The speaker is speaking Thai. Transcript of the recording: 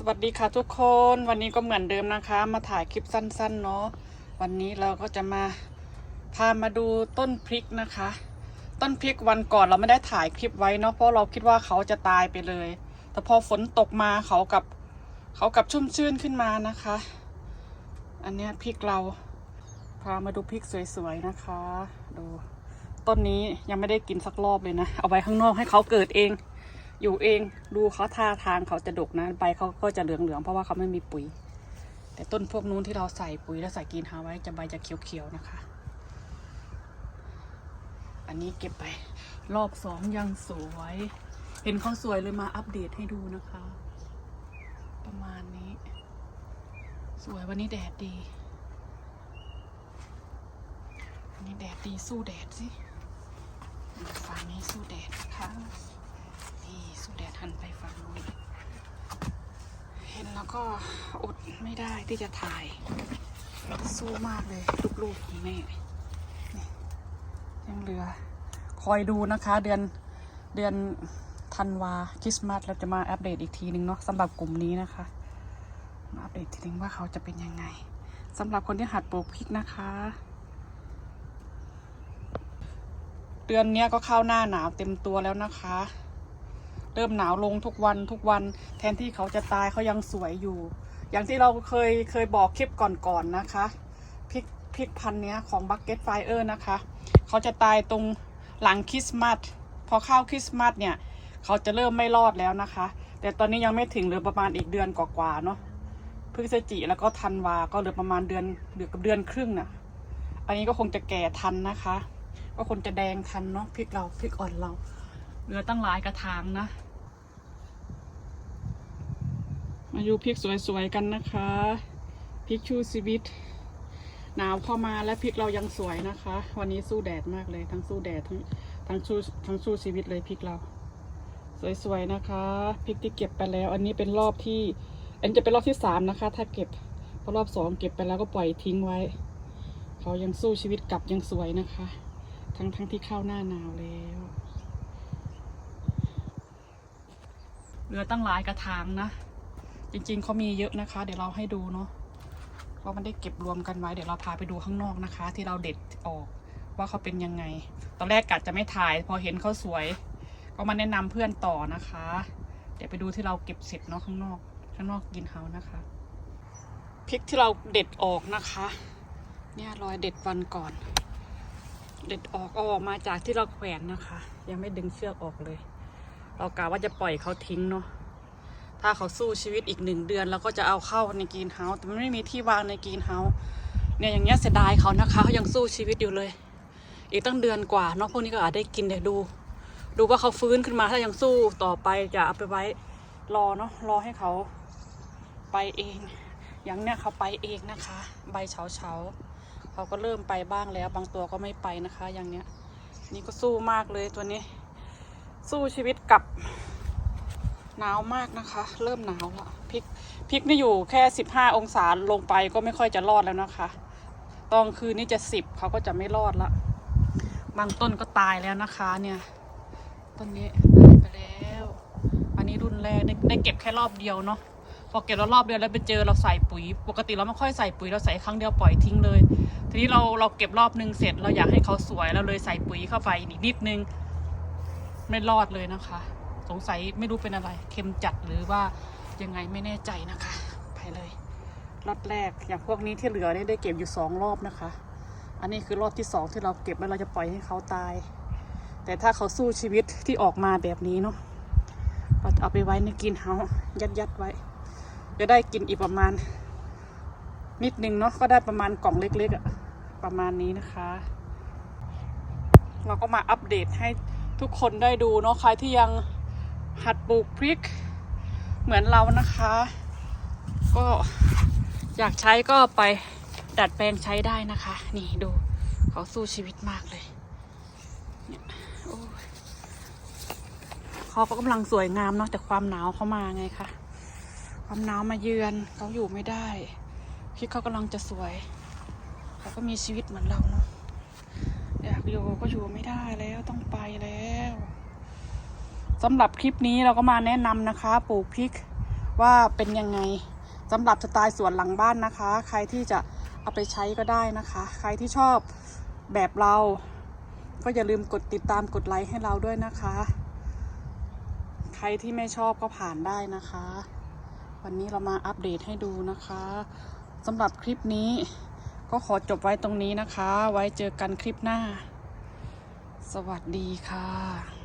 สวัสดีค่ะทุกคนวันนี้ก็เหมือนเดิมนะคะ มาถ่ายคลิปสั้นๆเนาะวันนี้เราก็จะมาพามาดูต้นพริกนะคะ ต้นพริกวันก่อนเราไม่ได้ถ่ายคลิปไว้เนาะเพราะเราคิดว่าเขาจะตายไปเลย แต่พอฝนตกมาเขากับเขากับชุ่มชื่นขึ้นมานะคะ อันนี้พริกเราพามาดูพริกสวยๆนะคะ ดูต้นนี้ยังไม่ได้กินสักรอบเลยนะ เอาไว้ข้างนอกให้เขาเกิดเอง อยู่เองดูเขาท่าทางเขาจะดกนะใบเขาก็จะเหลืองๆเพราะว่าเขาไม่มีปุ๋ย แต่ต้นพวกนู้นที่เราใส่ปุ๋ยแล้วใส่กรีนฮาไว้จะใบจะเขียวๆนะคะ อันนี้เก็บไป รอบสองยังสวย เห็นเขาสวยเลยมาอัปเดตให้ดูนะคะ ประมาณนี้ สวยวันนี้แดดดีวันนี้แดดดีสู้แดดสิฝั่งนี้สู้แดดนะคะ นี่สู้แดดหันไปฝั่งนู้นเห็นแล้วก็อดไม่ได้ที่จะถ่าย สู้มากเลยลูกๆของแม่ยังเหลือ คอยดูนะคะเดือนเดือนธันวาคริสต์มาสเราจะมาอัปเดตอีกทีหนึ่งเนาะสำหรับกลุ่มนี้นะคะ มาอัปเดตทีนึงว่าเขาจะเป็นยังไงสำหรับคนที่หัดปลูกพริกนะคะ เดือนนี้ก็เข้าหน้าหนาวเต็มตัวแล้วนะคะ เริ่มหนาวลงทุกวันทุกวัน แทนที่เขาจะตายเขายังสวยอยู่ อย่างที่เราเคยเคยบอกคลิปก่อนๆนนะคะพริกพริกพันเนี้ยของ Bucket Fire นะคะ เขาจะตายตรงหลังคริสต์มาสพอเข้าคริสต์มาสเนี่ย เขาจะเริ่มไม่รอดแล้วนะคะ แต่ตอนนี้ยังไม่ถึงเหลือประมาณอีกเดือนกว่าๆเนาะพฤศจิแล้วก็ธันวาก็เหลือประมาณเดือนเหลือกับเดือนครึ่งน่ะ อันนี้ก็คงจะแก่ทันนะคะ ก็คงจะแดงทันเนาะพริกเราพริกอ่อนเราเหลือตั้งหลายกระถางนะ มาดูพริกสวยๆกันนะคะพริกชูชีวิต หนาวเข้ามาและพริกเรายังสวยนะคะ วันนี้สู้แดดมากเลยทั้งสู้แดดทั้งทั้งสู้ทั้งสู้ชีวิตเลยพริกเรา สวยๆนะคะพริกที่เก็บไปแล้ว อันนี้เป็นรอบที่ อันนจะเป็นรอบที่สามนะคะ ถ้าเก็บเพราะรอบสองเก็บไปแล้วก็ปล่อยทิ้งไว้ เขายังสู้ชีวิตกลับยังสวยนะคะ ทั้งทั้งที่เข้าหน้าหนาวแล้วเหลือตั้งหลายกระถางนะ จริงๆเขามีเยอะนะคะ เดี๋ยวเราให้ดูเนาะเพราะมันได้เก็บรวมกันไว้ เดี๋ยวเราพาไปดูข้างนอกนะคะ ที่เราเด็ดออกว่าเขาเป็นยังไง ตอนแรกกะจะไม่ถ่าย พอเห็นเขาสวย ก็มาแนะนำเพื่อนต่อนะคะ เดี๋ยวไปดูที่เราเก็บเสร็จเนาะข้างนอก ข้างนอกกินเฮานะคะพริกที่เราเด็ดออกนะคะ เนี่ยรอยเด็ดวันก่อน เด็ดออกเอาออกมาจากที่เราแขวนนะคะ ยังไม่ดึงเชือกออกเลย เรากะว่าจะปล่อยเขาทิ้งเนาะ ถ้าเขาสู้ชีวิตอีกหนึ่งเดือนเราก็จะเอาเข้าในกรีนเฮาส์แต่มันไม่มีที่วางในกรีนเฮาส์เนี่ยอย่างเงี้ยเสียดายเขานะคะเขายังสู้ชีวิตอยู่เลย อีกตั้งเดือนกว่าเนาะพวกนี้ก็อาจได้กินเดี๋ยวดู ดูว่าเขาฟื้นขึ้นมาถ้ายังสู้ต่อไปจะเอาไปไว้รอเนาะรอให้เขาไปเอง อย่างเนี้ยเขาไปเองนะคะ ใบเฉาเฉาเขาก็เริ่มไปบ้างแล้ว บางตัวก็ไม่ไปนะคะ อย่างเนี้ยนี่ก็สู้มากเลยตัวนี้ สู้ชีวิตกับ หนาวมากนะคะ เริ่มหนาวละพริกพริกนี่อยู่แค่สิบห้าองศาลงไปก็ไม่ค่อยจะรอดแล้วนะคะตอนคืนนี้จะสิบเขาก็จะไม่รอดละบางต้นก็ตายแล้วนะคะ เนี่ยต้นนี้ตายไปแล้ว อันนี้รุ่นแรกได้ได้เก็บแค่รอบเดียวเนาะพอเก็บแล้วรอบเดียวแล้วไปเจอเราใส่ปุ๋ย ปกติเราไม่ค่อยใส่ปุ๋ยเราใส่ครั้งเดียวปล่อยทิ้งเลย ทีนี้เราเราเก็บรอบนึงเสร็จเราอยากให้เขาสวยเราเลยใส่ปุ๋ยเข้าไปอีกนิดนึงไม่รอดเลยนะคะ สงสัยไม่รู้เป็นอะไร เค็มจัดหรือว่ายังไงไม่แน่ใจนะคะ ไปเลยรอบแรกอย่างพวกนี้ที่เหลือเนี่ยได้เก็บอยู่สองรอบนะคะ อันนี้คือรอบที่สองที่เราเก็บแล้วเราจะปล่อยให้เขาตาย แต่ถ้าเขาสู้ชีวิตที่ออกมาแบบนี้เนาะเราจะเอาไปไว้ในกรีนเฮายัดยัดไว้ จะได้กินอีกประมาณ นิดนึงเนาะก็ได้ประมาณกล่องเล็กๆอะประมาณนี้นะคะ เราก็มาอัปเดตให้ทุกคนได้ดูเนาะใครที่ยัง หัดปลูกพริกเหมือนเรานะคะ ก็อยากใช้ก็ไปดัดแปลงใช้ได้นะคะ นี่ดูเขาสู้ชีวิตมากเลยเนี่ยโอ้เขาก็กำลังสวยงามเนาะแต่ความหนาวเขามาไงคะ ความหนาวมาเยือนเขาอยู่ไม่ได้พริกเขากำลังจะสวยเขาก็มีชีวิตเหมือนเราเนาะอยากอยู่ก็อยู่ไม่ได้แล้วต้องไปแล้ว สำหรับคลิปนี้เราก็มาแนะนำนะคะปลูกพริกว่าเป็นยังไงสำหรับสไตล์สวนหลังบ้านนะคะ ใครที่จะเอาไปใช้ก็ได้นะคะ ใครที่ชอบแบบเรา ก็อย่าลืมกดติดตามกดไลค์ให้เราด้วยนะคะ ใครที่ไม่ชอบก็ผ่านได้นะคะ วันนี้เรามาอัปเดตให้ดูนะคะสำหรับคลิปนี้ก็ขอจบไว้ตรงนี้นะคะ ไว้เจอกันคลิปหน้า สวัสดีค่ะ